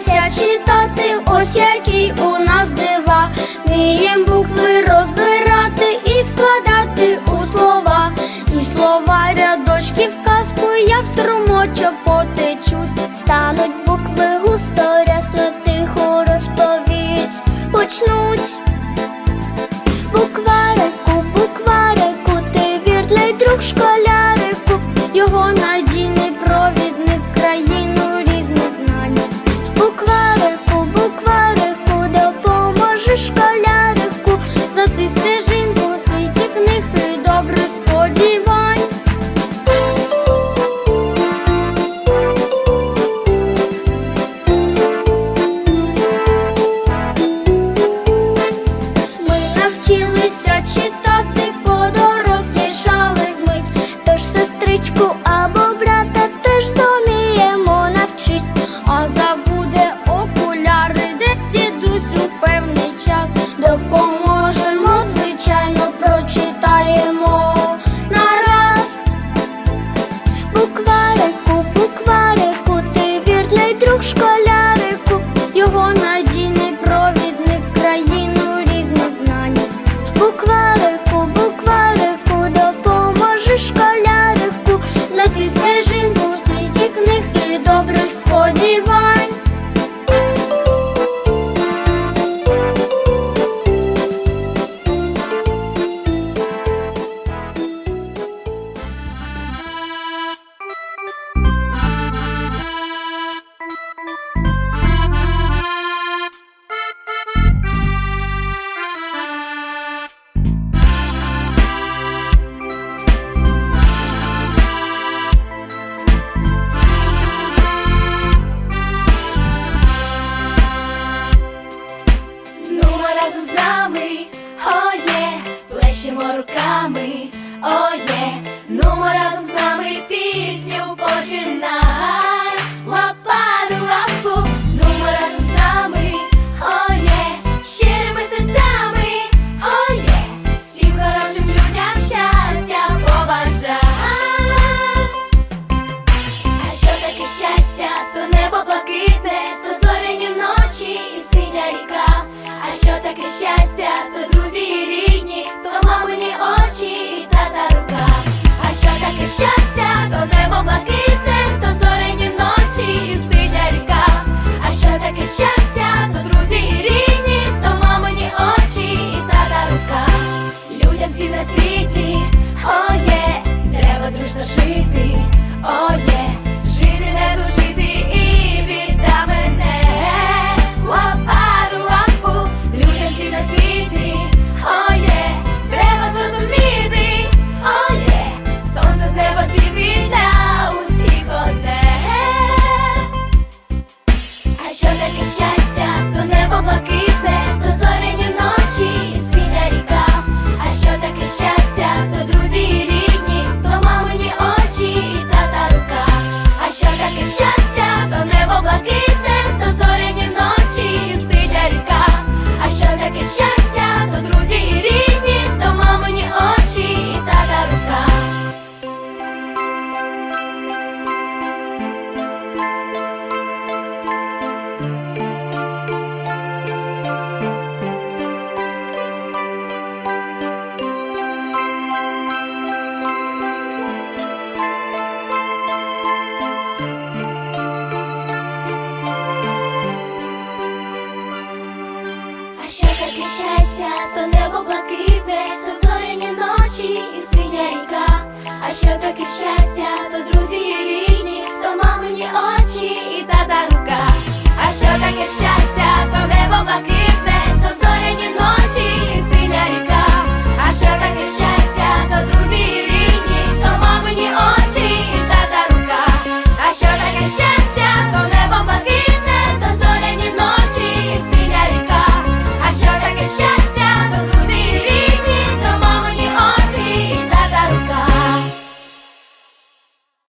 вчитися читати, ось який у нас дива. Вмієм букви розбирати і складати у слова, і слова рядочки в казку, як струмочок потечуть, стануть букви густо, рясно тихо розповідь, почнуть. Букварику, букварику, ти вірний друг школярику, його надійний провідник. ти це руками, оє, нумо разом з нами пісню починай, лапами лапу, нумо разом з нами, оє, щирими серцями, оє, всім хорошим людям щастя побажай. А що таке щастя, то небо блакитне, то зоряні ночі і синя ріка, а що таке щастя? на світі, о є, треба дружно жити, о є. Що таке щастя, то друзі і рідні, то мамині очі і тата рука. А що таке щастя?